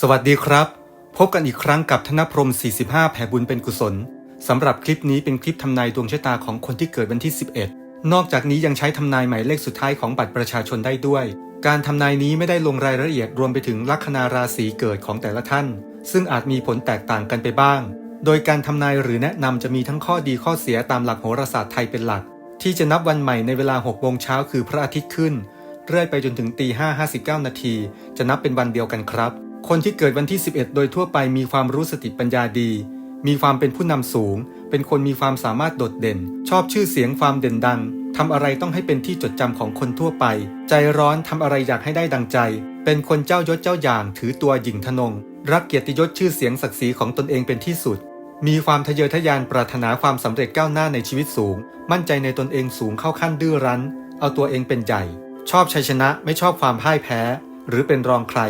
สวัสดีครับ พบกันอีกครั้งกับธนพรหม45 แผ่บุญเป็นกุศลสำหรับคลิปนี้เป็นคลิปทำนายดวงชะตาของคนที่เกิดวันที่ 11 นอกจากนี้ยังใช้ทำนายหมายเลขสุดท้ายของบัตรประชาชนได้ด้วย การทำนายนี้ไม่ได้ลงรายละเอียดรวมไปถึงลัคนาราศีเกิดของแต่ละท่าน ซึ่งอาจมีผลแตกต่างกันไปบ้าง โดยการทำนายหรือแนะนำจะมีทั้งข้อดีข้อเสียตามหลักโหราศาสตร์ไทยเป็นหลัก ที่จะนับวันใหม่ในเวลา6โมงเช้าคือพระอาทิตย์ขึ้น เรื่อยไปจนถึงตี5 59นาทีจะนับเป็นวันเดียวกันครับ คนที่เกิดวันที่ 11 โดยทั่วไปมีความรู้สติปัญญาดี มีความเป็นผู้นำสูง เป็นคนมีความสามารถโดดเด่น ชอบชื่อเสียงความเด่นดังทำอะไรต้องให้เป็นที่จดจำของคนทั่วไป ใจร้อนทำอะไรอยากให้ได้ดังใจ เป็นคนเจ้ายศเจ้าอย่างถือตัวหญิงทนง รักเกียรติยศชื่อเสียงศักดิ์ศรีของตนเองเป็นที่สุด มีความทะเยอทะยานปรารถนาความสำเร็จก้าวหน้าในชีวิตสูง มั่นใจในตนเองสูงเข้าขั้นดื้อรั้น เอาตัวเองเป็นใหญ่ ชอบชัยชนะไม่ชอบความพ่ายแพ้ หรือเป็นรองใคร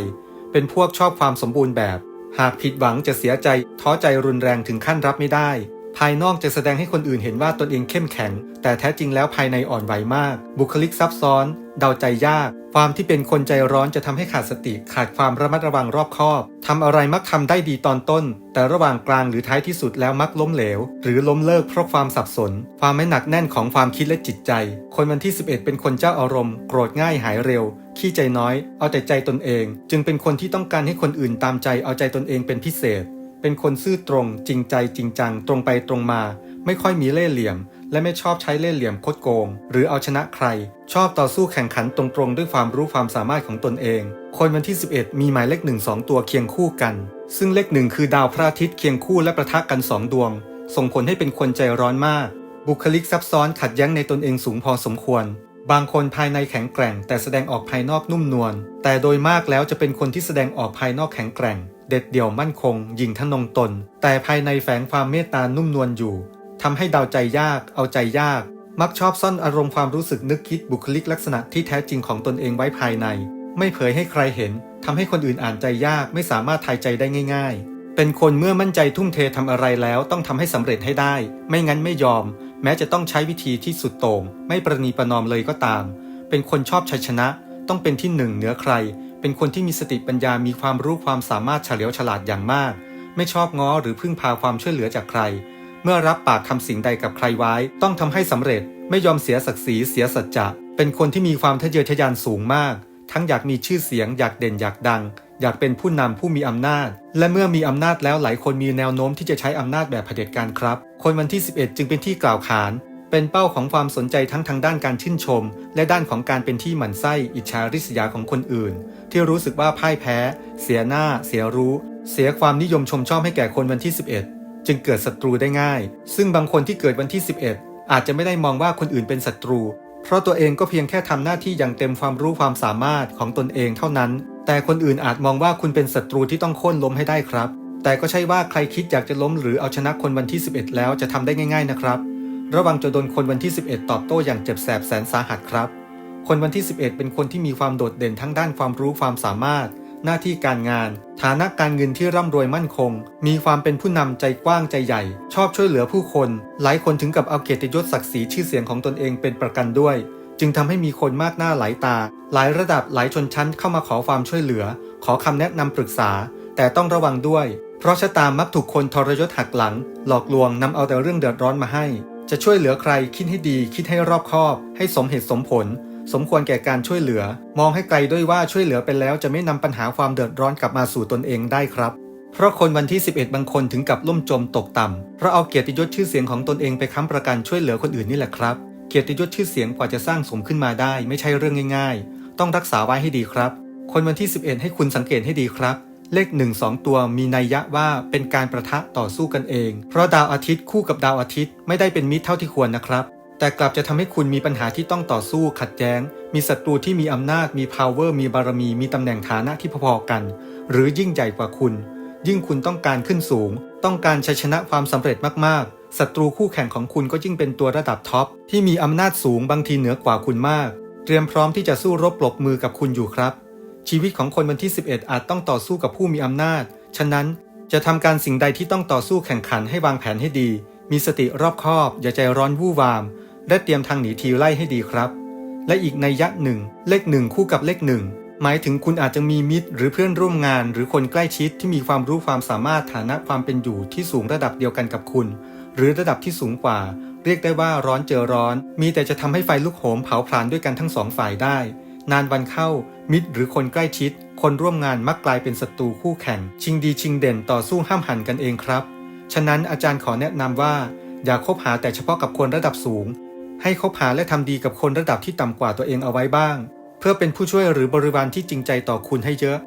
เป็นพวกชอบความสมบูรณ์แบบ หากผิดหวังจะเสียใจท้อใจรุนแรงถึงขั้นรับไม่ได้ ภายนอกจะแสดงให้คนอื่นเห็นว่าตนเองเข้มแข็ง แต่แท้จริงแล้วภายในอ่อนไหวมาก บุคลิกซับซ้อน เดาใจยาก ความที่เป็นคนใจร้อนจะทำให้ขาดสติขาดความระมัดระวังรอบคอบทำอะไรมักทำได้ดีตอนต้น แต่ระหว่างกลางหรือท้ายที่สุดแล้วมักล้มเหลว หรือล้มเลิกเพราะความสับสน ความไม่หนักแน่นของความคิดและจิตใจ คนวันที่ 11 เป็นคนเจ้าอารมณ์โกรธง่ายหายเร็ว ขี้ใจน้อย เอาแต่ใจตนเอง จึงเป็นคนที่ต้องการให้คนอื่นตามใจเอาใจตนเองเป็นพิเศษ เป็นคนซื่อตรง จริงใจจริงจัง ตรงไปตรงมา ไม่ค่อยมีเล่ห์เหลี่ยม และไม่ชอบใช้เล่ห์เหลี่ยมคดโกง หรือเอาชนะใคร ชอบต่อสู้แข่งขันตรงๆ ด้วยความรู้ความสามารถของตนเอง คนวันที่ 11 มีหมายเลขหนึ่งสองตัวเคียงคู่กัน ซึ่งเลขหนึ่งคือดาวพระอาทิตย์เคียงคู่และประทะกันสองดวง ส่งผลให้เป็นคนใจร้อนมาก บุคลิกซับซ้อนขัดแย้งในตนเองสูงพอสมควร บางคนภายในแข็งแกร่ง แต่แสดงออกภายนอกนุ่มนวล แต่โดยมากแล้วจะเป็นคนที่แสดงออกภายนอกแข็งแกร่งเด็ดเดี่ยวมั่นคง ยิงทะนงตน แต่ภายในแฝงความเมตตานุ่มนวลอยู่ ทำให้เดาใจยาก เอาใจยาก มักชอบซ่อนอารมณ์ความรู้สึกนึกคิดบุคลิกลักษณะที่แท้จริงของตนเองไว้ภายใน ไม่เผยให้ใครเห็นทำให้คนอื่นอ่านใจยากไม่สามารถทายใจได้ง่าย ๆ เป็นคนเมื่อมั่นใจทุ่มเททำอะไรแล้วต้องทำให้สำเร็จให้ได้ ไม่งั้นไม่ยอม แม้จะต้องใช้วิธีที่สุดโต่งไม่ประนีประนอมเลยก็ตาม เป็นคนชอบชัยชนะ ต้องเป็นที่หนึ่งเหนือใคร เป็นคนที่มีสติปัญญามีความรู้ความสามารถเฉลียวฉลาดอย่างมาก ไม่ชอบง้อหรือพึ่งพาความช่วยเหลือจากใคร เมื่อรับปากทำสิ่งใดกับใครไว้ ต้องทำให้สำเร็จ ไม่ยอมเสียศักดิ์ศรีเสียสัจจะ เป็นคนที่มีความทะเยอทะยานสูงมาก ทั้งอยากมีชื่อเสียง อยากเด่นอยากดัง อยากเป็นผู้นำผู้มีอำนาจ และเมื่อมีอำนาจแล้วหลายคนมีแนวโน้มที่จะใช้อำนาจแบบเผด็จการครับ คนวันที่ 11 จึงเป็นที่กล่าวขาน เป็นเป้าของความสนใจทั้งทางด้านการชื่นชม และด้านของการเป็นที่หมั่นไส้อิจฉาริษยาของคนอื่น ที่รู้สึกว่าพ่ายแพ้ เสียหน้า เสียรู้ เสียความนิยมชมชอบให้แก่คนวันที่ 11 จึงเกิดศัตรูได้ง่าย ซึ่งบางคนที่เกิดวันที่ 11 อาจจะไม่ได้มองว่าคนอื่นเป็นศัตรู เพราะตัวเองก็เพียงแค่ทำหน้าที่อย่างเต็มความรู้ความสามารถของตนเองเท่านั้น แต่คนอื่นอาจมองว่าคุณเป็นศัตรูที่ต้องโค่นล้มให้ได้ครับ แต่ก็ใช่ว่าใครคิดอยากจะล้มหรือเอาชนะคนวันที่ 11 แล้วจะทำได้ง่าย ๆนะครับ ระวังจะโดนคนวันที่ 11 ตอบโต้อย่างเจ็บแสบแสนสาหัสครับ คนวันที่ 11 เป็นคนที่มีความโดดเด่นทั้งด้านความรู้ความสามารถ หน้าที่การงาน ฐานะการเงินที่ร่ำรวยมั่นคง มีความเป็นผู้นำใจกว้างใจใหญ่ ชอบช่วยเหลือผู้คน หลายคนถึงกับเอาเกียรติยศศักดิ์ศรีชื่อเสียงของตนเองเป็นประกันด้วย จึงทำให้มีคนมากหน้าหลายตา หลายระดับหลายชนชั้นเข้ามาขอความช่วยเหลือ ขอคำแนะนำปรึกษา แต่ต้องระวังด้วย เพราะชะตามักถูกคนทรยศหักหลัง หลอกลวงนำเอาแต่เรื่องเดือดร้อนมาให้ จะช่วยเหลือใครคิดให้ดี คิดให้รอบคอบ ให้สมเหตุสมผล สมควรแก่การช่วยเหลือ มองให้ไกลด้วยว่าช่วยเหลือไปแล้วจะไม่นำปัญหาความเดือดร้อนกลับมาสู่ตนเองได้ครับ เพราะคนวันที่ 11 บางคนถึงกับล่มจมตกต่ำเพราะเอาเกียรติยศชื่อเสียงของตนเองไปค้ำประกันช่วยเหลือคนอื่นนี่แหละครับ เกียรติยศชื่อเสียงกว่าจะสร้างสมขึ้นมาได้ ไม่ใช่เรื่องง่าย ๆ ต้องรักษาไว้ให้ดีครับ คนวันที่ 11 ให้คุณสังเกตให้ดีครับเลข 1 2 ตัวมีนัยยะว่าเป็นการประทะต่อสู้กันเอง เพราะดาวอาทิตย์คู่กับดาวอาทิตย์ไม่ได้เป็นมิตรเท่าที่ควรนะครับ แต่กลับจะทำให้คุณมีปัญหาที่ต้องต่อสู้ขัดแย้ง มีศัตรูที่มีอำนาจมี power มีบารมี มีตำแหน่งฐานะที่พอๆกัน หรือยิ่งใหญ่กว่าคุณ ยิ่งคุณต้องการขึ้นสูง ต้องการชัยชนะความสำเร็จมากๆศัตรูคู่แข่งของคุณก็ยิ่งเป็นตัวระดับท็อปที่มีอำนาจสูงบางทีเหนือกว่าคุณมาก เตรียมพร้อมที่จะสู้รบปรบมือกับคุณอยู่ครับ ชีวิตของคนวันที่ 11 อาจต้องต่อสู้กับผู้มีอำนาจ ฉะนั้นจะทำการสิ่งใดที่ต้องต่อสู้แข่งขันให้วางแผนให้ดี มีสติรอบคอบ อย่าใจร้อนวู่วาม และเตรียมทางหนีทีไล่ให้ดีครับ และอีกในยะหนึ่งเลขหนึ่งคู่กับเลขหนึ่งหมายถึงคุณอาจจะมีมิตร หรือเพื่อนร่วมงาน หรือคนใกล้ชิดที่มีความรู้ความสามารถฐานะความเป็นอยู่ที่สูงระดับเดียวกันกับคุณ หรือระดับที่สูงกว่า เรียกได้ว่าร้อนเจอร้อน มีแต่จะทำให้ไฟลุกโหมเผาผลาญด้วยกันทั้งสองฝ่ายได้ นานวันเข้า มิตรหรือคนใกล้ชิด คนร่วมงานมักกลายเป็นศัตรูคู่แข่ง ชิงดีชิงเด่นต่อสู้ห้ามหันกันเองครับ ฉะนั้นอาจารย์ขอแนะนำว่า อย่าคบหาแต่เฉพาะกับคนระดับสูง ให้คบหาและทำดีกับคนระดับที่ต่ำกว่าตัวเองเอาไว้บ้าง เพื่อเป็นผู้ช่วยหรือบริวารที่จริงใจต่อคุณให้เยอะ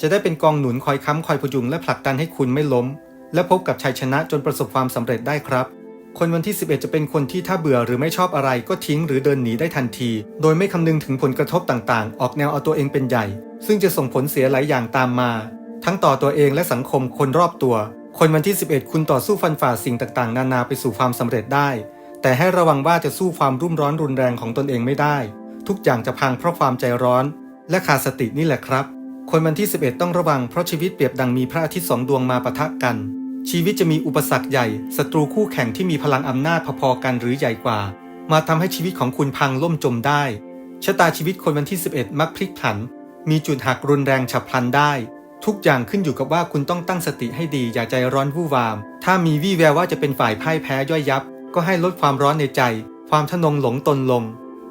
จะได้เป็นกองหนุนคอยค้ำคอยพยุงและผลักดันให้คุณไม่ล้ม และพบกับชัยชนะจนประสบความสำเร็จได้ครับคนวันที่ 11 จะเป็นคนที่ถ้าเบื่อหรือไม่ชอบอะไรก็ทิ้งหรือเดินหนีได้ทันที โดยไม่คำนึงถึงผลกระทบต่างๆ ออกแนวเอาตัวเองเป็นใหญ่ ซึ่งจะส่งผลเสียหลายอย่างตามมา ทั้งต่อตัวเองและสังคมคนรอบตัว คนวันที่ 11 คุณต่อสู้ฟันฝ่าสิ่งต่างๆ นานาไปสู่ความสำเร็จได้ แต่ให้ระวังว่าจะสู้ความรุ่มร้อนรุนแรงของตนเองไม่ได้ ทุกอย่างจะพังเพราะความใจร้อน และขาดสตินี่แหละครับ คนวันที่ 11 ต้องระวังเพราะชีวิตเปรียบดังมีพระอาทิตย์สองดวงมาปะทะกัน ชีวิตจะมีอุปสรรคใหญ่ศัตรูคู่แข่งที่มีพลังอำนาจพอๆกันหรือใหญ่กว่า มาทำให้ชีวิตของคุณพังล่มจมได้ชะตาชีวิตคนวันที่ 11 มักพลิกผัน มีจุดหักรุนแรงฉับพลันได้ ทุกอย่างขึ้นอยู่กับว่าคุณต้องตั้งสติให้ดีอย่าใจร้อนวู่วาม ถ้ามีวี่แววว่าจะเป็นฝ่ายพ่ายแพ้ย่อยยับ ก็ให้ลดความร้อนในใจ ความทะนงหลงตนลง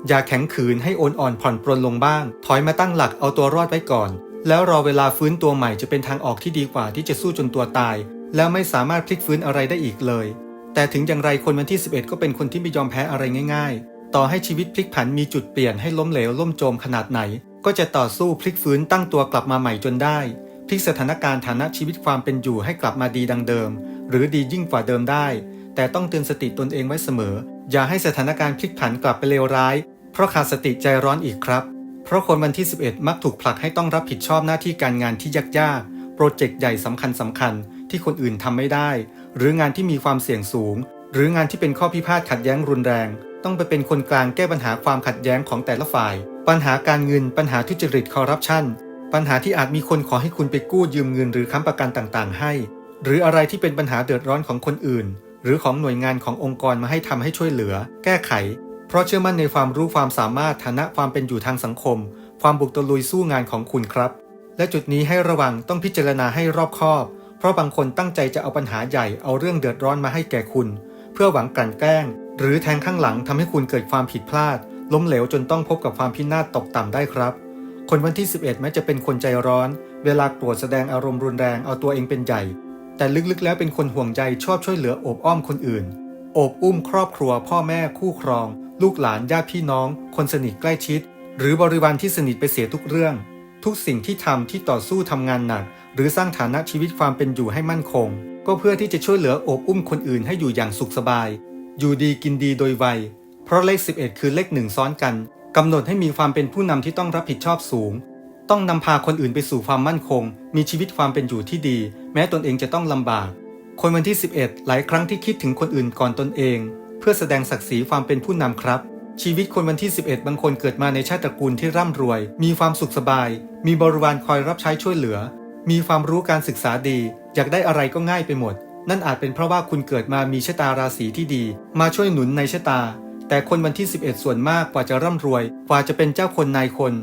อย่าแข็งขืนให้โอนอ่อนผ่อนปรนลงบ้าง ถอยมาตั้งหลักเอาตัวรอดไว้ก่อน แล้วรอเวลาฟื้นตัวใหม่จะเป็นทางออกที่ดีกว่าที่จะสู้จนตัวตาย แล้วไม่สามารถพลิกฟื้นอะไรได้อีกเลย แต่ถึงอย่างไรคนวันที่ 11 ก็เป็นคนที่ไม่ยอมแพ้อะไรง่าย ๆ ต่อให้ชีวิตพลิกผันมีจุดเปลี่ยนให้ล้มเหลวล่มจมขนาดไหน ก็จะต่อสู้พลิกฟื้นตั้งตัวกลับมาใหม่จนได้พลิกสถานการณ์ฐานะชีวิตความเป็นอยู่ให้กลับมาดีดังเดิม หรือดียิ่งกว่าเดิมได้ แต่ต้องเตือนสติตนเองไว้เสมอ อย่าให้สถานการณ์พลิกผันกลับไปเลวร้าย เพราะขาดสติใจร้อนอีกครับ เพราะคนวันที่ 11 มักถูกผลักให้ต้องรับผิดชอบหน้าที่การงานที่ยากๆ โปรเจกต์ใหญ่สำคัญสำคัญที่คนอื่นทำไม่ได้ หรืองานที่มีความเสี่ยงสูง หรืองานที่เป็นข้อพิพาทขัดแย้งรุนแรง ต้องไปเป็นคนกลางแก้ปัญหาความขัดแย้งของแต่ละฝ่าย ปัญหาการเงินปัญหาทุจริตคอร์รัปชันปัญหาที่อาจมีคนขอให้คุณไปกู้ยืมเงินหรือค้ำประกันต่างๆ ให้ หรืออะไรที่เป็นปัญหาเดือดร้อนของคนอื่น หรือของหน่วยงานขององค์กรมาให้ทำให้ช่วยเหลือ แก้ไข เพราะเชื่อมั่นในความรู้ความสามารถฐานะความเป็นอยู่ทางสังคม ความบุกตะลุยสู้งานของคุณครับ และจุดนี้ให้ระวังต้องพิจารณาให้รอบคอบ เพราะบางคนตั้งใจจะเอาปัญหาใหญ่เอาเรื่องเดือดร้อนมาให้แก่คุณ เพื่อหวังกลั่นแกล้ง หรือแทงข้างหลังทำให้คุณเกิดความผิดพลาด ล้มเหลวจนต้องพบกับความพินาศตกต่ำได้ครับ คนวันที่ 11แม้จะเป็นคนใจร้อน เวลาโกรธแสดงอารมณ์รุนแรงเอาตัวเองเป็นใหญ่ แต่ลึกๆแล้วเป็นคนห่วงใยชอบช่วยเหลือโอบอ้อมคนอื่น โอบอุ้มครอบครัว พ่อแม่คู่ครอง ลูกหลานญาติพี่น้อง คนสนิทใกล้ชิด หรือบริวารที่สนิทไปเสียทุกเรื่อง ทุกสิ่งที่ทำที่ต่อสู้ทำงานหนัก หรือสร้างฐานะชีวิตความเป็นอยู่ให้มั่นคง ก็เพื่อที่จะช่วยเหลือโอบอุ้มคนอื่นให้อยู่อย่างสุขสบาย อยู่ดีกินดีโดยไวยเพราะเลข 11 คือเลขหนึ่งซ้อนกันกำหนดให้มีความเป็นผู้นำที่ต้องรับผิดชอบสูง ต้องนำพาคนอื่นไปสู่ความมั่นคง มีชีวิตความเป็นอยู่ที่ดี แม้ตนเองจะต้องลำบาก คนวันที่ 11 หลายครั้งที่คิดถึงคนอื่นก่อนตนเอง เพื่อแสดงศักดิ์ศรีความเป็นผู้นำครับ ชีวิตคนวันที่ 11 บางคนเกิดมาในชาติตระกูลที่ร่ำรวย มีความสุขสบาย มีบริวารคอยรับใช้ช่วยเหลือ มีความรู้การศึกษาดี อยากได้อะไรก็ง่ายไปหมด นั่นอาจเป็นเพราะว่าคุณเกิดมามีชะตาราศีที่ดี มาช่วยหนุนในชะตาแต่คนวันที่ 11 ส่วนมากกว่าจะร่ำรวย กว่าจะเป็นเจ้าคนนายคน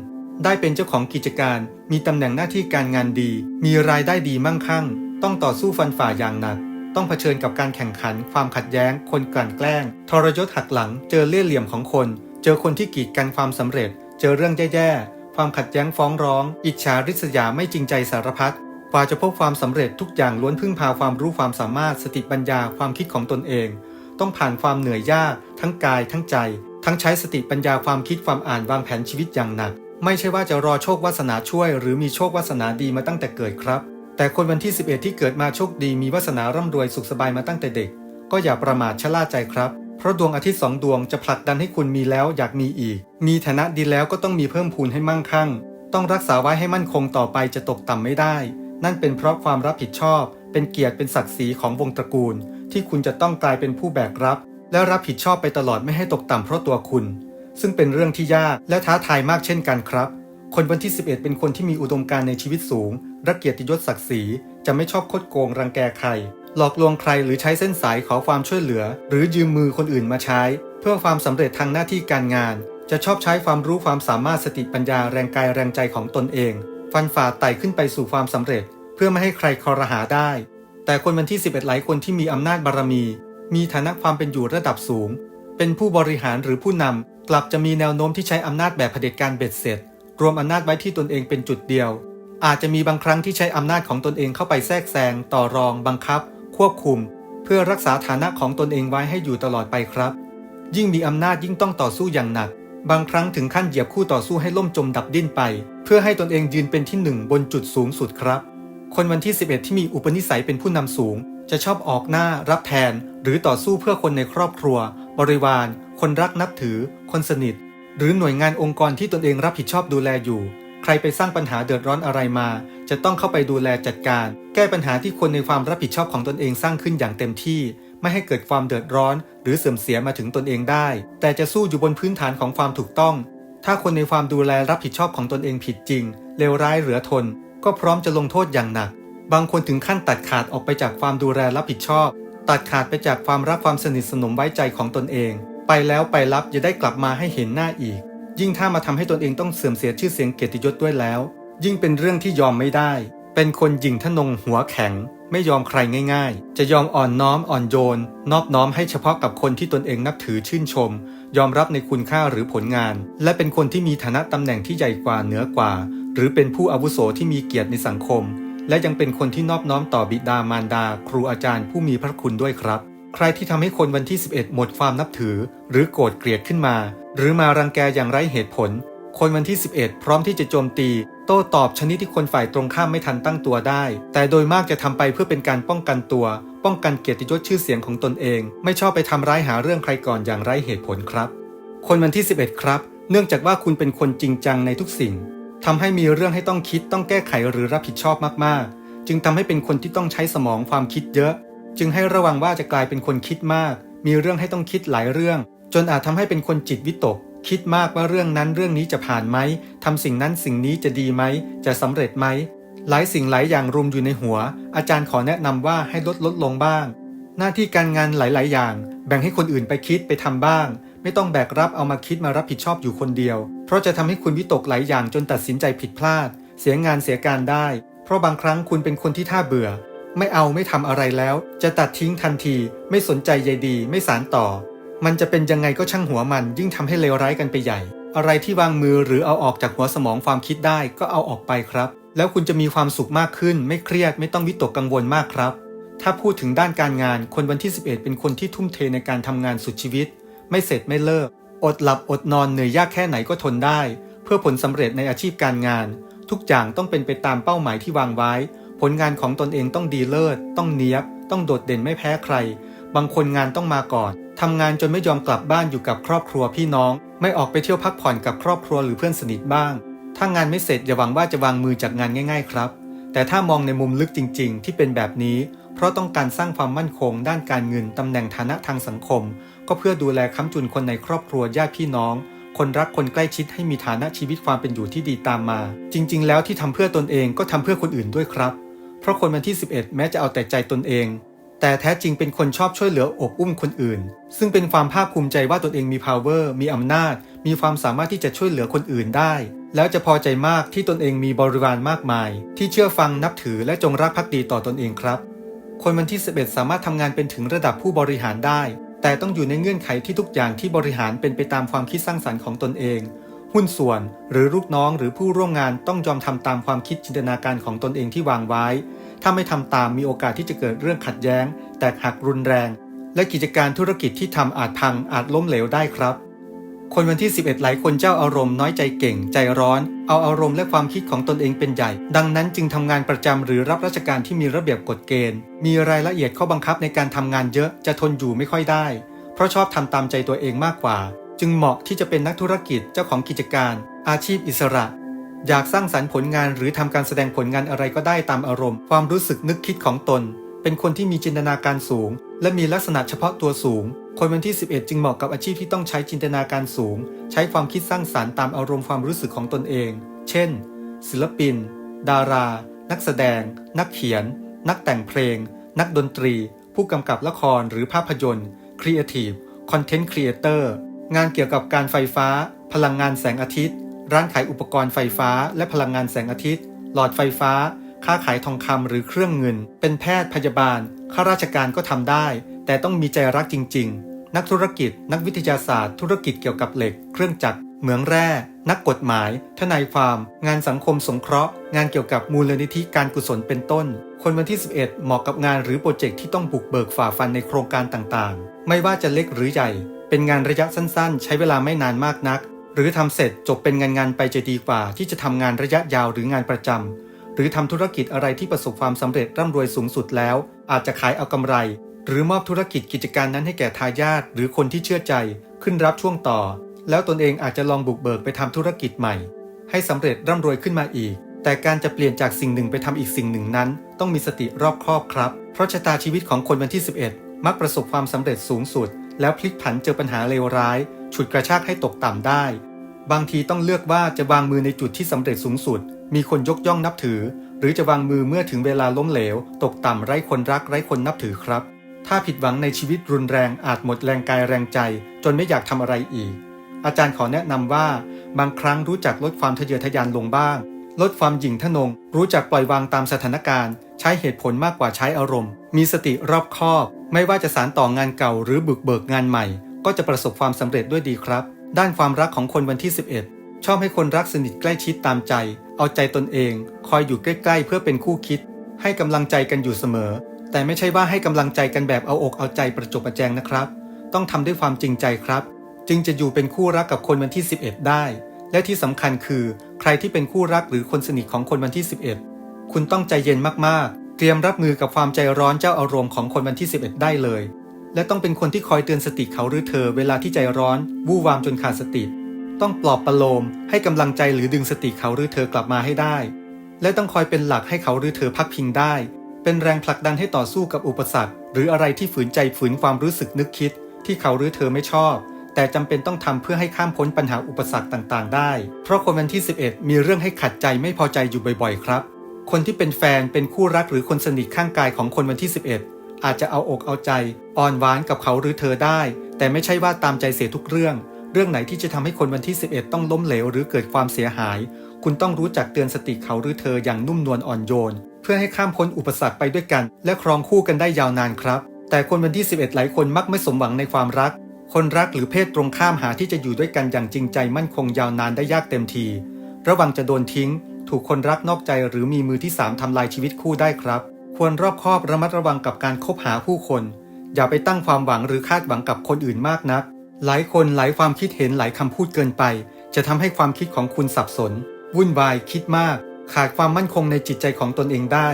ได้เป็นเจ้าของกิจการ มีตำแหน่งหน้าที่การงานดี มีรายได้ดีมั่งคั่ง ต้องต่อสู้ฟันฝ่าอย่างหนัก ต้องเผชิญกับการแข่งขัน ความขัดแย้ง คนกลั่นแกล้ง ทรยศหักหลัง เจอเล่ห์เหลี่ยมของคน เจอคนที่กีดกันความสำเร็จ เจอเรื่องแย่ๆ ความขัดแย้งฟ้องร้อง อิจฉาริษยาไม่จริงใจสารพัดกว่าจะพบความสำเร็จทุกอย่างล้วนพึ่งพาความรู้ความสามารถสติปัญญาความคิดของตนเอง ต้องผ่านความเหนื่อยยาก ทั้งกายทั้งใจ ทั้งใช้สติปัญญาความคิดความอ่านวางแผนชีวิตอย่างหนัก ไม่ใช่ว่าจะรอโชควาสนาช่วย หรือมีโชควาสนาดีมาตั้งแต่เกิดครับ แต่คนวันที่ 11 ที่เกิดมาโชคดีมีวาสนาร่ำรวยสุขสบายมาตั้งแต่เด็ก ก็อย่าประมาทชะล่าใจครับ เพราะดวงอาทิตย์สองดวงจะผลักดันให้คุณมีแล้วอยากมีอีก มีฐานะดีแล้วก็ต้องมีเพิ่มพูนให้มั่งคั่ง ต้องรักษาไว้ให้มั่นคงต่อไปจะตกต่ำไม่ได้ นั่นเป็นเพราะความรับผิดชอบ เป็นเกียรติเป็นศักดิ์ศรีของวงตระกูล ที่คุณจะต้องกลายเป็นผู้แบกรับ และรับผิดชอบไปตลอดไม่ให้ตกต่ำเพราะตัวคุณ ซึ่งเป็นเรื่องที่ยากและท้าทายมากเช่นกันครับ คนวันที่ 11 เป็นคนที่มีอุดมการณ์ในชีวิตสูง รักเกียรติยศศักดิ์ศรีจะไม่ชอบคดโกงรังแกใคร หลอกลวงใครหรือใช้เส้นสายขอความช่วยเหลือ หรือยืมมือคนอื่นมาใช้ เพื่อความสำเร็จทางหน้าที่การงาน จะชอบใช้ความรู้ความสามารถสติปัญญาแรงกายแรงใจของตนเอง ฟันฝ่าไต่ขึ้นไปสู่ความสำเร็จ เพื่อไม่ให้ใครคอรหาได้ แต่คนวันที่ 11 หลายคนที่มีอำนาจบารมี มีฐานะความเป็นอยู่ระดับสูง เป็นผู้บริหารหรือผู้นำ กลับจะมีแนวโน้มที่ใช้อำนาจแบบเผด็จการเบ็ดเสร็จ รวมอำนาจไว้ที่ตนเองเป็นจุดเดียว อาจจะมีบางครั้งที่ใช้อำนาจของตนเองเข้าไปแทรกแซงต่อรอง บังคับ ควบคุม เพื่อรักษาฐานะของตนเองไว้ให้อยู่ตลอดไปครับ ยิ่งมีอำนาจยิ่งต้องต่อสู้อย่างหนัก บางครั้งถึงขั้นเหยียบคู่ต่อสู้ให้ล่มจมดับดิ้นไป เพื่อให้ตนเองยืนเป็นที่หนึ่งบนจุดสูงสุดครับ คนวันที่ 11 ที่มีอุปนิสัยเป็นผู้นำสูง จะชอบออกหน้า รับแทน หรือต่อสู้เพื่อคนในครอบครัว บริวาร คนรักนับถือ คนสนิท หรือหน่วยงานองค์กรที่ตนเองรับผิดชอบดูแลอยู่ ใครไปสร้างปัญหาเดือดร้อนอะไรมา จะต้องเข้าไปดูแลจัดการ แก้ปัญหาที่คนในความรับผิดชอบของตนเองสร้างขึ้นอย่างเต็มที่ ไม่ให้เกิดความเดือดร้อน หรือเสื่อมเสียมาถึงตนเองได้ แต่จะสู้อยู่บนพื้นฐานของความถูกต้อง ถ้าคนในความดูแลรับผิดชอบของตนเองผิดจริงเลวร้ายเหลือทน ก็พร้อมจะลงโทษอย่างหนัก บางคนถึงขั้นตัดขาดออกไปจากความดูแลรับผิดชอบ ตัดขาดไปจากความรักความสนิทสนมไว้ใจของตนเอง ไปแล้วไปรับอย่าได้กลับมาให้เห็นหน้าอีก ยิ่งถ้ามาทำให้ตนเองต้องเสื่อมเสียชื่อเสียงเกียรติยศด้วยแล้ว ยิ่งเป็นเรื่องที่ยอมไม่ได้ เป็นคนหยิ่งทะนงหัวแข็ง ไม่ยอมใครง่ายๆ จะยอมอ่อนน้อมอ่อนโยน นอบน้อมให้เฉพาะกับคนที่ตนเองนับถือชื่นชม ยอมรับในคุณค่าหรือผลงาน และเป็นคนที่มีฐานะตำแหน่งที่ใหญ่กว่าเหนือกว่า หรือเป็นผู้อาวุโสที่มีเกียรติในสังคมและยังเป็นคนที่นอบน้อมต่อบิดามารดา ครูอาจารย์ผู้มีพระคุณด้วยครับ ใครที่ทำให้คนวันที่ 11 หมดความนับถือ หรือโกรธเกลียดขึ้นมา หรือมารังแกอย่างไร้เหตุผล คนวันที่ 11 พร้อมที่จะโจมตี โต้ตอบชนิดที่คนฝ่ายตรงข้ามไม่ทันตั้งตัวได้ แต่โดยมากจะทำไปเพื่อเป็นการป้องกันตัว ป้องกันเกียรติยศชื่อเสียงของตนเอง ไม่ชอบไปทำร้ายหาเรื่องใครก่อนอย่างไร้เหตุผลครับ คนวันที่ 11 ครับ เนื่องจากว่าคุณเป็นคนจริงจังในทุกสิ่งทำให้มีเรื่องให้ต้องคิดต้องแก้ไขหรือรับผิดชอบมากๆ จึงทำให้เป็นคนที่ต้องใช้สมองความคิดเยอะ จึงให้ระวังว่าจะกลายเป็นคนคิดมาก มีเรื่องให้ต้องคิดหลายเรื่อง จนอาจทำให้เป็นคนจิตวิตก คิดมากว่าเรื่องนั้นเรื่องนี้จะผ่านไหมทำสิ่งนั้นสิ่งนี้จะดีไหม จะสำเร็จไหม หลายสิ่งหลายอย่างรุมอยู่ในหัว อาจารย์ขอแนะนำว่าให้ลดลดลงบ้าง หน้าที่การงานหลาย ๆ อย่าง แบ่งให้คนอื่นไปคิดไปทำบ้าง ไม่ต้องแบกรับเอามาคิดมารับผิดชอบอยู่คนเดียว เพราะจะทำให้คุณวิตกหลายอย่างจนตัดสินใจผิดพลาด เสียงานเสียการได้ เพราะบางครั้งคุณเป็นคนที่ท่าเบื่อ ไม่เอาไม่ทำอะไรแล้ว จะตัดทิ้งทันที ไม่สนใจใยดี ไม่สารต่อ มันจะเป็นยังไงก็ช่างหัวมัน ยิ่งทำให้เลวร้ายกันไปใหญ่ อะไรที่วางมือหรือเอาออกจากหัวสมองความคิดได้ก็เอาออกไปครับ แล้วคุณจะมีความสุขมากขึ้น ไม่เครียดไม่ต้องวิตกกังวลมากครับ ถ้าพูดถึงด้านการงานคนวันที่ 11 เป็นคนที่ทุ่มเทในการทำงานสุดชีวิต ไม่เสร็จไม่เลิก อดหลับอดนอนเหนื่อยยากแค่ไหนก็ทนได้ เพื่อผลสำเร็จในอาชีพการงาน ทุกอย่างต้องเป็นไปตามเป้าหมายที่วางไว้ ผลงานของตนเองต้องดีเลิศ ต้องเนียบ ต้องโดดเด่นไม่แพ้ใคร บางคนงานต้องมาก่อนทำงานจนไม่ยอมกลับบ้านอยู่กับครอบครัวพี่น้อง ไม่ออกไปเที่ยวพักผ่อนกับครอบครัวหรือเพื่อนสนิทบ้าง ถ้างานไม่เสร็จอย่าหวังว่าจะวางมือจากงานง่ายๆครับ แต่ถ้ามองในมุมลึกจริง ๆ ที่เป็นแบบนี้ เพราะต้องการสร้างความมั่นคง ด้านการเงินตำแหน่งฐานะทางสังคม ก็เพื่อดูแลค้ำจุนคนในครอบครัวญาติพี่น้องคนรักคนใกล้ชิดให้มีฐานะชีวิตความเป็นอยู่ที่ดีตามมา จริง ๆ แล้วที่ทำเพื่อตนเองก็ทำเพื่อคนอื่นด้วยครับ เพราะคนวันที่ 11 แม้จะเอาแต่ใจตนเอง แต่แท้จริงเป็นคนชอบช่วยเหลืออบอุ้มคนอื่น ซึ่งเป็นความภาคภูมิใจว่าตนเองมี power มีอำนาจ มีความสามารถที่จะช่วยเหลือคนอื่นได้ แล้วจะพอใจมากที่ตนเองมีบริวารมากมาย ที่เชื่อฟังนับถือและจงรักภักดีต่อตนเองครับ คนวันที่ 11 สามารถทำงานเป็นถึงระดับผู้บริหารได้ แต่ต้องอยู่ในเงื่อนไขที่ทุกอย่างที่บริหารเป็นไปตามความคิดสร้างสรรค์ของตนเอง หุ้นส่วน หรือลูกน้องหรือผู้ร่วมงานต้องยอมทำตามความคิดจินตนาการของตนเองที่วางไว้ ถ้าไม่ทำตามมีโอกาสที่จะเกิดเรื่องขัดแย้ง แตกหักรุนแรง และกิจการธุรกิจที่ทำอาจพังอาจล้มเหลวได้ครับ คนวันที่ 11 หลายคนเจ้าอารมณ์น้อยใจเก่ง ใจร้อน เอาอารมณ์และความคิดของตนเองเป็นใหญ่ ดังนั้นจึงทำงานประจำหรือรับราชการที่มีระเบียบกฎเกณฑ์ มีรายละเอียดข้อบังคับในการทำงานเยอะจะทนอยู่ไม่ค่อยได้ เพราะชอบทำตามใจตัวเองมากกว่า จึงเหมาะที่จะเป็นนักธุรกิจเจ้าของกิจการ อาชีพอิสระ อยากสร้างสรรค์ผลงานหรือทำการแสดงผลงานอะไรก็ได้ตามอารมณ์ ความรู้สึกนึกคิดของตน เป็นคนที่มีจินตนาการสูง และมีลักษณะเฉพาะตัวสูง คนวันที่ 11 จึงเหมาะกับอาชีพที่ต้องใช้จินตนาการสูง ใช้ความคิดสร้างสารรค์ตามอารมณ์ความรู้สึกของตนเอง เช่น ศิลปิน ดารา นักแสดง นักเขียน นักแต่งเพลง นักดนตรี ผู้กำกับละครหรือภาพยนตร์ครีเอทีฟคอนเทนต์ครีเอเตอร์ งานเกี่ยวกับการไฟฟ้า พลังงานแสงอาทิตย์ ร้านขายอุปกรณ์ไฟฟ้า และพลังงานแสงอาทิตย์ หลอดไฟฟ้า ค้าขายทองคำหรือเครื่องเงิน เป็นแพทย์พยาบาล ข้าราชการก็ทำได้ แต่ต้องมีใจรักจริง ๆ นักธุรกิจ นักวิทยาศาสตร์ ธุรกิจเกี่ยวกับเหล็ก เครื่องจักร เหมืองแร่ นักกฎหมาย ทนายความ งานสังคมสงเคราะห์ งานเกี่ยวกับมูลนิธิการกุศลเป็นต้น คนวันที่ 11 เหมาะกับงานหรือโปรเจกต์ที่ต้องบุกเบิกฝ่าฟันในโครงการต่างๆ ไม่ว่าจะเล็กหรือใหญ่ เป็นงานระยะสั้นๆ ใช้เวลาไม่นานมากนัก หรือทำเสร็จจบเป็นงานๆไปจะดีกว่า ที่จะทำงานระยะยาวหรืองานประจำหรือทำธุรกิจอะไรที่ประสบความสำเร็จร่ำรวยสูงสุดแล้ว อาจจะขายเอากำไร หรือมอบธุรกิจกิจการนั้นให้แก่ทายาทหรือคนที่เชื่อใจขึ้นรับช่วงต่อ แล้วตนเองอาจจะลองบุกเบิกไปทำธุรกิจใหม่ ให้สำเร็จร่ำรวยขึ้นมาอีกแต่การจะเปลี่ยนจากสิ่งหนึ่งไปทำอีกสิ่งหนึ่งนั้น ต้องมีสติรอบคอบครับ เพราะชะตาชีวิตของคนวันที่ 11 มักประสบความสำเร็จสูงสุด แล้วพลิกผันเจอปัญหาเลวร้าย ฉุดกระชากให้ตกต่ำได้ บางทีต้องเลือกว่าจะวางมือในจุดที่สำเร็จสูงสุด มีคนยกย่องนับถือ หรือจะวางมือเมื่อถึงเวลาล้มเหลว ตกต่ำไร้คนรักไร้คนนับถือครับ ถ้าผิดหวังในชีวิตรุนแรงอาจหมดแรงกายแรงใจ จนไม่อยากทำอะไรอีก อาจารย์ขอแนะนำว่า บางครั้งรู้จักลดความทะเยอทะยานลงบ้าง ลดความหยิ่งทะนง รู้จักปล่อยวางตามสถานการณ์ ใช้เหตุผลมากกว่าใช้อารมณ์ มีสติรอบคอบ ไม่ว่าจะสารต่องานเก่าหรือบุกเบิกงานใหม่ ก็จะประสบความสำเร็จด้วยดีครับ ด้านความรักของคนวันที่ 11 ชอบให้คนรักสนิทใกล้ชิดตามใจ เอาใจตนเอง คอยอยู่ใกล้ๆ เพื่อเป็นคู่คิด ให้กำลังใจกันอยู่เสมอ แต่ไม่ใช่ว่าให้กำลังใจกันแบบเอาอกเอาใจประจบประแจงนะครับ ต้องทำด้วยความจริงใจครับ จึงจะอยู่เป็นคู่รักกับคนวันที่ 11 ได้ และที่สำคัญคือ ใครที่เป็นคู่รักหรือคนสนิทของคนวันที่ 11 คุณต้องใจเย็นมากๆ ตรียมรับมือกับความใจร้อนเจ้าอารมณ์ของคนวันที่ 11 ได้เลย และต้องเป็นคนที่คอยเตือนสติเขาหรือเธอเวลาที่ใจร้อน วู่วามจนขาดสติ ต้องปลอบประโลม ให้กำลังใจหรือดึงสติเขาหรือเธอกลับมาให้ได้ และต้องคอยเป็นหลักให้เขาหรือเธอพักพิงได้ เป็นแรงผลักดันให้ต่อสู้กับอุปสรรค หรืออะไรที่ฝืนใจฝืนความรู้สึกนึกคิด ที่เขาหรือเธอไม่ชอบ แต่จำเป็นต้องทำเพื่อให้ข้ามพ้นปัญหาอุปสรรคต่างๆ ได้ เพราะคนวันที่ 11 มีเรื่องให้ขัดใจไม่พอใจอยู่บ่อยๆ ครับ คนที่เป็นแฟนเป็นคู่รักหรือคนสนิทข้างกายของคนวันที่ 11 อาจจะเอาอกเอาใจอ่อนหวานกับเขาหรือเธอได้ แต่ไม่ใช่ว่าตามใจเสียทุกเรื่อง เรื่องไหนที่จะทำให้คนวันที่ 11 ต้องล้มเหลวหรือเกิดความเสียหาย คุณต้องรู้จักเตือนสติเขาหรือเธออย่างนุ่มนวลอ่อนโยน เพื่อให้ข้ามพ้นอุปสรรคไปด้วยกัน และครองคู่กันได้ยาวนานครับ แต่คนวันที่ 11 หลายคนมักไม่สมหวังในความรัก คนรักหรือเพศตรงข้ามหาที่จะอยู่ด้วยกันอย่างจริงใจมั่นคงยาวนานได้ยากเต็มที ระวังจะโดนทิ้ง ถูกคนรักนอกใจหรือมีมือที่ 3ทำลายชีวิตคู่ได้ครับ ควรรอบคอบระมัดระวังกับการคบหาผู้คน อย่าไปตั้งความหวังหรือคาดหวังกับคนอื่นมากนัก หลายคนหลายความคิดเห็นหลายคำพูดเกินไป จะทำให้ความคิดของคุณสับสน วุ่นวายคิดมาก ขาดความมั่นคงในจิตใจของตนเองได้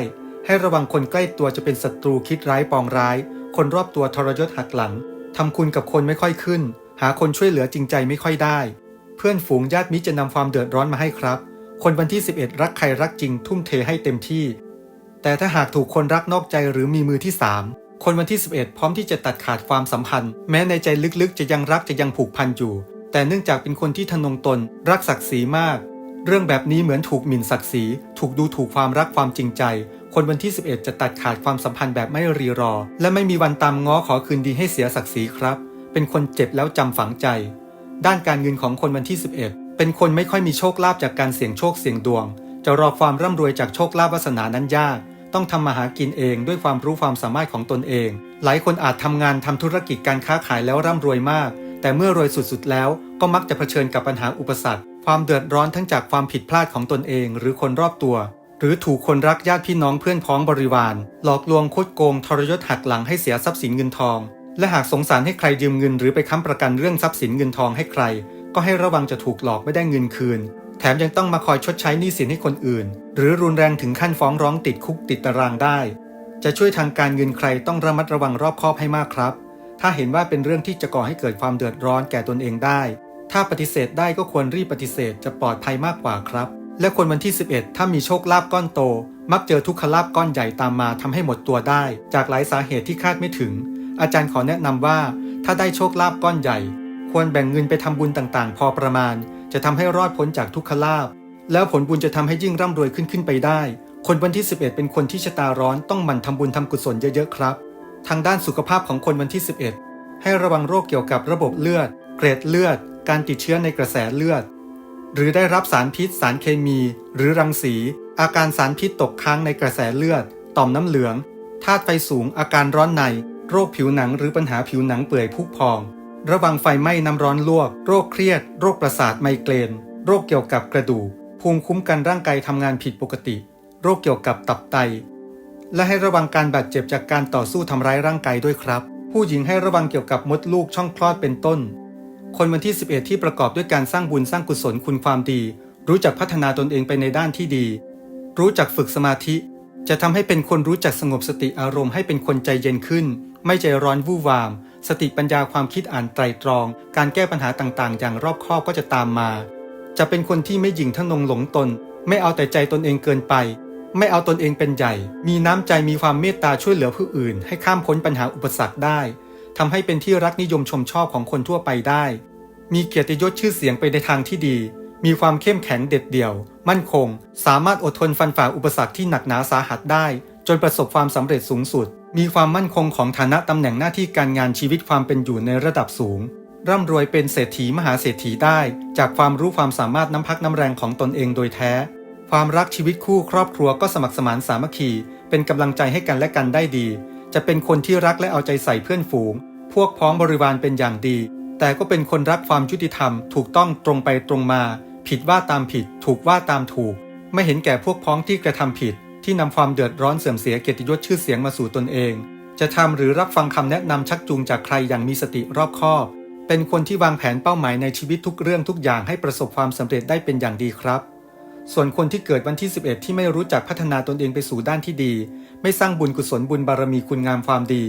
ให้ระวังคนใกล้ตัวจะเป็นศัตรูคิดร้ายปองร้าย คนรอบตัวทรยศหักหลังทำคุณกับคนไม่ค่อยขึ้น หาคนช่วยเหลือจริงใจไม่ค่อยได้ เพื่อนฝูงญาติมิตรจะนำความเดือดร้อนมาให้ครับ คนวันที่ 11 รักใครรักจริงทุ่มเทให้เต็มที่ แต่ถ้าหากถูกคนรักนอกใจหรือมีมือที่ 3 คนวันที่ 11 พร้อมที่จะตัดขาดความสัมพันธ์ แม้ในใจลึกๆ จะยังรักจะยังผูกพันอยู่ แต่เนื่องจากเป็นคนที่ทะนงตน รักศักดิ์ศรีมาก เรื่องแบบนี้เหมือนถูกหมิ่นศักดิ์ศรี ถูกดูถูกความรักความจริงใจ คนวันที่ 11 จะตัดขาดความสัมพันธ์แบบไม่รีรอ และไม่มีวันตามง้อขอคืนดีให้เสียศักดิ์ศรีครับ เป็นคนเจ็บแล้วจำฝังใจ ด้านการเงินของคนวันที่ 11 เป็นคนไม่ค่อยมีโชคลาภจากการเสี่ยงโชคเสี่ยงดวง จะรอความร่ำรวยจากโชคลาภวาสนานั้นยาก ต้องทำมาหากินเองด้วยความรู้ความสามารถของตนเอง หลายคนอาจทำงานทำธุรกิจการค้าขายแล้วร่ำรวยมาก แต่เมื่อรวยสุดๆแล้วก็มักจะเผชิญกับปัญหาอุปสรรค ความเดือดร้อนทั้งจากความผิดพลาดของตนเอง หรือคนรอบตัว หรือถูกคนรักญาติพี่น้องเพื่อนพ้องบริวาร หลอกลวงคดโกงทรยศหักหลังให้เสียทรัพย์สินเงินทอง และหากสงสารให้ใครยืมเงินหรือไปค้ำประกันเรื่องทรัพย์สินเงินทองให้ใคร ก็ให้ระวังจะถูกหลอกไม่ได้เงินคืน แถมยังต้องมาคอยชดใช้หนี้สินให้คนอื่น หรือรุนแรงถึงขั้นฟ้องร้องติดคุกติดตารางได้ จะช่วยทางการเงินใครต้องระมัดระวังรอบคอบให้มากครับ ถ้าเห็นว่าเป็นเรื่องที่จะก่อให้เกิดความเดือดร้อนแก่ตนเองได้ ถ้าปฏิเสธได้ก็ควรรีบปฏิเสธจะปลอดภัยมากกว่าครับ และคนวันที่ 11 ถ้ามีโชคลาภก้อนโต มักเจอทุกขลาภก้อนใหญ่ตามมาทำให้หมดตัวได้ จากหลายสาเหตุที่คาดไม่ถึง อาจารย์ขอแนะนำว่า ถ้าได้โชคลาภก้อนใหญ่ ควรแบ่งเงินไปทำบุญต่างๆ พอประมาณ จะทำให้รอดพ้นจากทุกขลาภแล้วผลบุญจะทำให้ยิ่งร่ำรวยขึ้นขึ้นไปได้ คนวันที่ 11 เป็นคนที่ชะตาร้อนต้องหมั่นทำบุญทำกุศลเยอะๆครับ ทางด้านสุขภาพของคนวันที่ 11 ให้ระวังโรคเกี่ยวกับระบบเลือด เกรดเลือด การติดเชื้อในกระแสเลือด หรือได้รับสารพิษ สารเคมี หรือรังสี อาการสารพิษตกค้างในกระแสเลือด ต่อมน้ำเหลืองธาตุไฟสูงอาการร้อนใน โรคผิวหนังหรือปัญหาผิวหนังเปื่อยผุพอง ระวังไฟไหม้น้ำร้อนลวก โรคเครียด โรคประสาทไมเกรน โรคเกี่ยวกับกระดูก ภูมิคุ้มกันร่างกายทำงานผิดปกติ โรคเกี่ยวกับตับไต และให้ระวังการบาดเจ็บจากการต่อสู้ทำร้ายร่างกายด้วยครับ ผู้หญิงให้ระวังเกี่ยวกับมดลูกช่องคลอดเป็นต้น คนวันที่ 11 ที่ประกอบด้วยการสร้างบุญสร้างกุศลคุณความดี รู้จักพัฒนาตนเองไปในด้านที่ดี รู้จักฝึกสมาธิ จะทำให้เป็นคนรู้จักสงบสติอารมณ์ให้เป็นคนใจเย็นขึ้น ไม่ใจร้อนวู่วามสติปัญญาความคิดอ่านไตรตรอง การแก้ปัญหาต่างๆ อย่างรอบคอบก็จะตามมา จะเป็นคนที่ไม่หยิ่งทะนงหลงตน ไม่เอาแต่ใจตนเองเกินไป ไม่เอาตนเองเป็นใหญ่ มีน้ำใจมีความเมตตาช่วยเหลือผู้อื่น ให้ข้ามพ้นปัญหาอุปสรรคได้ทำให้เป็นที่รักนิยมชมชอบของคนทั่วไปได้ มีเกียรติยศชื่อเสียงไปในทางที่ดี มีความเข้มแข็งเด็ดเดี่ยว มั่นคง สามารถอดทนฟันฝ่าอุปสรรคที่หนักหนาสาหัสได้ จนประสบความสำเร็จสูงสุด มีความมั่นคงของฐานะตำแหน่งหน้าที่การงานชีวิตความเป็นอยู่ในระดับสูง ร่ำรวยเป็นเศรษฐีมหาเศรษฐีได้ จากความรู้ความสามารถน้ำพักน้ำแรงของตนเองโดยแท้ ความรักชีวิตคู่ครอบครัวก็สมัครสมานสามัคคี เป็นกำลังใจให้กันและกันได้ดี จะเป็นคนที่รักและเอาใจใส่เพื่อนฝูง พวกพ้องบริวารเป็นอย่างดี แต่ก็เป็นคนรักความยุติธรรม ถูกต้องตรงไปตรงมา ผิดว่าตามผิด ถูกว่าตามถูก ไม่เห็นแก่พวกพ้องที่กระทำผิด ที่นำความเดือดร้อนเสื่อมเสียเกียรติยศชื่อเสียงมาสู่ตนเอง จะทำหรือรับฟังคำแนะนำชักจูงจากใครอย่างมีสติรอบคอบ เป็นคนที่วางแผนเป้าหมายในชีวิตทุกเรื่องทุกอย่างให้ประสบความสำเร็จได้เป็นอย่างดีครับ ส่วนคนที่เกิดวันที่ 11 ที่ไม่รู้จักพัฒนาตนเองไปสู่ด้านที่ดี ไม่สร้างบุญกุศลบุญบารมีคุณงามความดี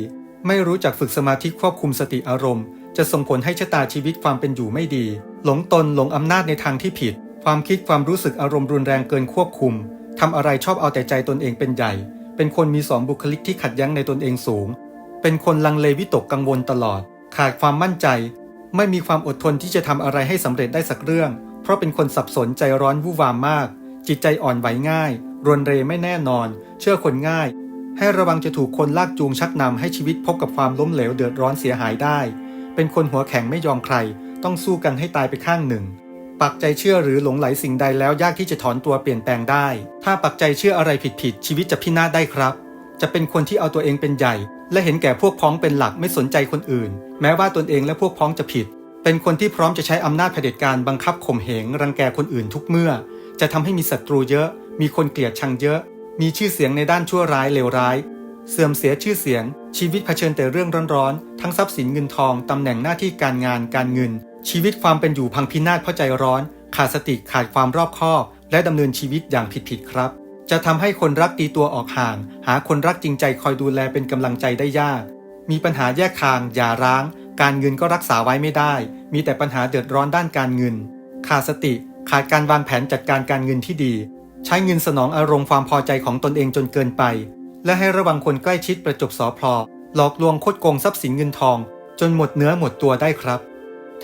ไม่รู้จักฝึกสมาธิควบคุมสติอารมณ์ จะส่งผลให้ชะตาชีวิตความเป็นอยู่ไม่ดี หลงตนหลงอำนาจในทางที่ผิด ความคิดความรู้สึกอารมณ์รุนแรงเกินควบคุม ทำอะไรชอบเอาแต่ใจตนเองเป็นใหญ่ เป็นคนมีสองบุคลิกที่ขัดแย้งในตนเองสูง เป็นคนลังเลวิตกกังวลตลอด ขาดความมั่นใจ ไม่มีความอดทนที่จะทำอะไรให้สำเร็จได้สักเรื่อง เพราะเป็นคนสับสนใจร้อนวู่วามมาก จิตใจอ่อนไหวง่าย รวนเรไม่แน่นอน เชื่อคนง่าย ให้ระวังจะถูกคนลากจูงชักนำให้ชีวิตพบกับความล้มเหลวเดือดร้อนเสียหายได้ เป็นคนหัวแข็งไม่ยอมใคร ต้องสู้กันให้ตายไปข้างหนึ่ง ปักใจเชื่อหรือหลงไหลสิ่งใดแล้วยากที่จะถอนตัวเปลี่ยนแปลงได้ ถ้าปักใจเชื่ออะไรผิดๆชีวิตจะพินาศได้ครับ จะเป็นคนที่เอาตัวเองเป็นใหญ่ และเห็นแก่พวกพ้องเป็นหลักไม่สนใจคนอื่น แม้ว่าตนเองและพวกพ้องจะผิด เป็นคนที่พร้อมจะใช้อำนาจเผด็จการบังคับข่มเหงรังแกคนอื่นทุกเมื่อ จะทำให้มีศัตรูเยอะ มีคนเกลียดชังเยอะ มีชื่อเสียงในด้านชั่วร้ายเลวร้าย เสื่อมเสียชื่อเสียง ชีวิตเผชิญแต่เรื่องร้อนๆทั้งทรัพย์สินเงินทองตำแหน่งหน้าที่การงานการเงิน ชีวิตความเป็นอยู่พังพินาศเพราะใจร้อน ขาดสติขาดความรอบคอบ และดำเนินชีวิตอย่างผิดๆครับ จะทำให้คนรักตีตัวออกห่าง หาคนรักจริงใจคอยดูแลเป็นกำลังใจได้ยาก มีปัญหาแยกทางอย่าร้าง การเงินก็รักษาไว้ไม่ได้ มีแต่ปัญหาเดือดร้อนด้านการเงิน ขาดสติขาดการวางแผนจัดการการเงินที่ดี ใช้เงินสนองอารมณ์ความพอใจของตนเองจนเกินไป และให้ระวังคนใกล้ชิดประจบสอพลอหลอกลวงคดโกงทรัพย์สินเงินทอง จนหมดเนื้อหมดตัวได้ครับ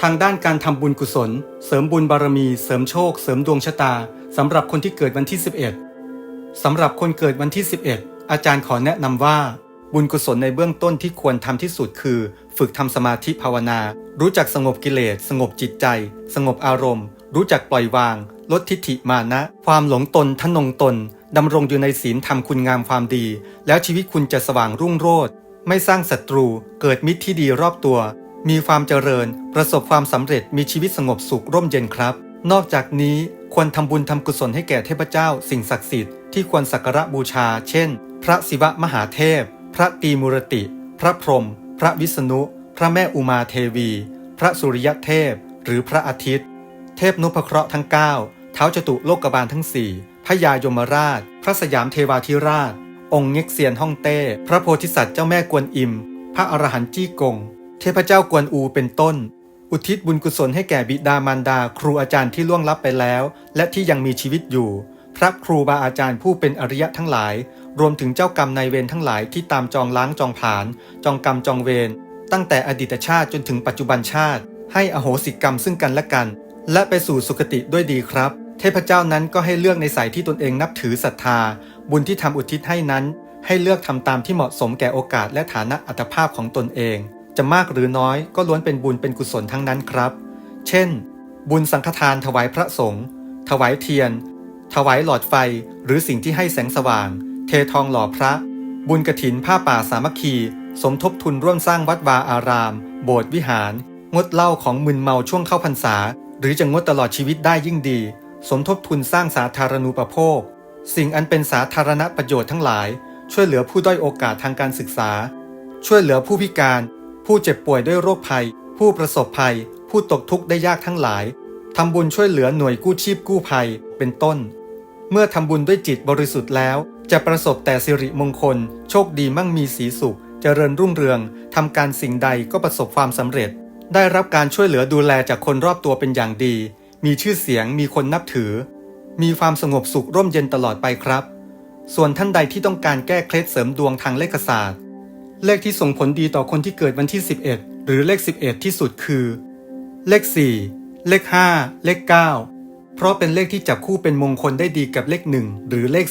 ทางด้านการทำบุญกุศล เสริมบุญบารมี เสริมโชค เสริมดวงชะตาสำหรับคนที่เกิดวันที่ 11 สำหรับคนเกิดวันที่ 11 อาจารย์ขอแนะนำว่า บุญกุศลในเบื้องต้นที่ควรทำที่สุดคือ ฝึกทำสมาธิภาวนา รู้จักสงบกิเลส สงบจิตใจ สงบอารมณ์ รู้จักปล่อยวาง ลดทิฏฐิมานะ ความหลงตนทนงตนดำรงอยู่ในศีลธรรมคุณงามความดี แล้วชีวิตคุณจะสว่างรุ่งโรจน์ไม่สร้างศัตรู เกิดมิตรที่ดีรอบตัว มีความเจริญ ประสบความสำเร็จมีชีวิตสงบสุขร่มเย็นครับ นอกจากนี้ควรทำบุญทำกุศลให้แก่เทพเจ้า สิ่งศักดิ์สิทธิ์ที่ควรสักการะบูชา เช่น พระศิวะมหาเทพ พระตีมุรติ พระพรหมพระวิษณุ พระแม่อุมาเทวี พระสุริยเทพ หรือพระอาทิตย์ เทพนุพเคราะห์ทั้ง 9 เท้าจตุโลกบาลทั้ง4พระยายมราช พระสยามเทวาธิราช องค์เง็กเซียนฮ่องเต้ พระโพธิสัตว์เจ้าแม่กวนอิม พระอรหันต์จี้กง เทพเจ้ากวนอูเป็นต้น อุทิศบุญกุศลให้แก่บิดามารดา ครูอาจารย์ที่ล่วงลับไปแล้ว และที่ยังมีชีวิตอยู่ พระครูบาอาจารย์ผู้เป็นอริยะทั้งหลาย รวมถึงเจ้ากรรมนายเวรทั้งหลายที่ตามจองล้างจองผาน จองกรรมจองเวรตั้งแต่อดีตชาติจนถึงปัจจุบันชาติ ให้อโหสิกรรมซึ่งกันและกัน และไปสู่สุคติด้วยดีครับ เทพเจ้านั้นก็ให้เลือกในสายที่ตนเองนับถือศรัทธา บุญที่ทำอุทิศให้นั้น ให้เลือกทำตามที่เหมาะสมแก่โอกาสและฐานะอัตภาพของตนเอง จะมากหรือน้อยก็ล้วนเป็นบุญเป็นกุศลทั้งนั้นครับ เช่น บุญสังฆทานถวายพระสงฆ์ถวายเทียน ถวายหลอดไฟหรือสิ่งที่ให้แสงสว่าง เททองหล่อพระ บุญกระถินผ้าป่าสามัคคี สมทบทุนร่วมสร้างวัดวาอาราม โบสถ์วิหาร งดเหล้าของมึนเมาช่วงเข้าพรรษา หรือจะงดตลอดชีวิตได้ยิ่งดี สมทบทุนสร้างสาธารณูปโภค สิ่งอันเป็นสาธารณประโยชน์ทั้งหลาย ช่วยเหลือผู้ด้อยโอกาสทางการศึกษา ช่วยเหลือผู้พิการ ผู้เจ็บป่วยด้วยโรคภัย ผู้ประสบภัย ผู้ตกทุกข์ได้ยากทั้งหลายทำบุญช่วยเหลือหน่วยกู้ชีพกู้ภัย เป็นต้น เมื่อทำบุญด้วยจิตบริสุทธิ์แล้ว จะประสบแต่สิริมงคล โชคดีมั่งมีสีสุข เจริญรุ่งเรืองทำการสิ่งใดก็ประสบความสำเร็จ ได้รับการช่วยเหลือดูแลจากคนรอบตัวเป็นอย่างดี มีชื่อเสียงมีคนนับถือ มีความสงบสุขร่มเย็นตลอดไปครับ ส่วนท่านใดที่ต้องการแก้เคล็ดเสริมดวงทางเลขศาสตร์ เลขที่ส่งผลดีต่อคนที่เกิดวันที่ 11 หรือเลข 11 ที่สุดคือ เลข 4 เลข 5 เลข 9 เพราะเป็นเลขที่จับคู่เป็นมงคลได้ดีกับเลข 1 หรือเลข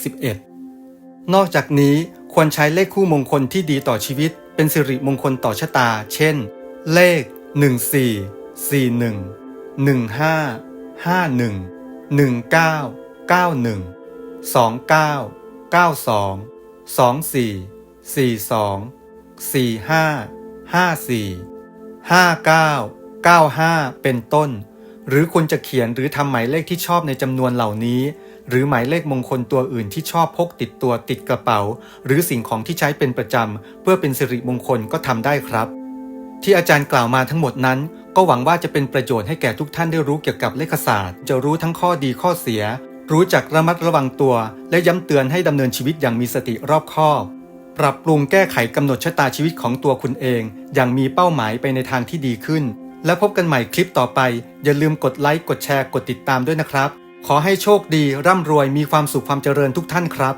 11 นอกจากนี้ควรใช้เลขคู่มงคลที่ดีต่อชีวิต เป็นสิริมงคลต่อชะตา เช่น เลข 14 41 15 51 19 91 29 92 24 42 45 54 59 95เป็นต้น หรือคุณจะเขียนหรือทำหมายเลขที่ชอบในจำนวนเหล่านี้ หรือหมายเลขมงคลตัวอื่นที่ชอบพกติดตัวติดกระเป๋า หรือสิ่งของที่ใช้เป็นประจำเพื่อเป็นสิริมงคลก็ทำได้ครับ ที่อาจารย์กล่าวมาทั้งหมดนั้นก็หวังว่าจะเป็นประโยชน์ให้แก่ทุกท่านได้รู้เกี่ยวกับเลขศาสตร์ จะรู้ทั้งข้อดีข้อเสีย รู้จักระมัดระวังตัว และย้ำเตือนให้ดำเนินชีวิตอย่างมีสติรอบคอบ ปรับปรุงแก้ไขกำหนดชะตาชีวิตของตัวคุณเอง อย่างมีเป้าหมายไปในทางที่ดีขึ้น และพบกันใหม่คลิปต่อไป อย่าลืมกดไลค์กดแชร์กดติดตามด้วยนะครับ ขอให้โชคดีร่ำรวยมีความสุขความเจริญทุกท่านครับ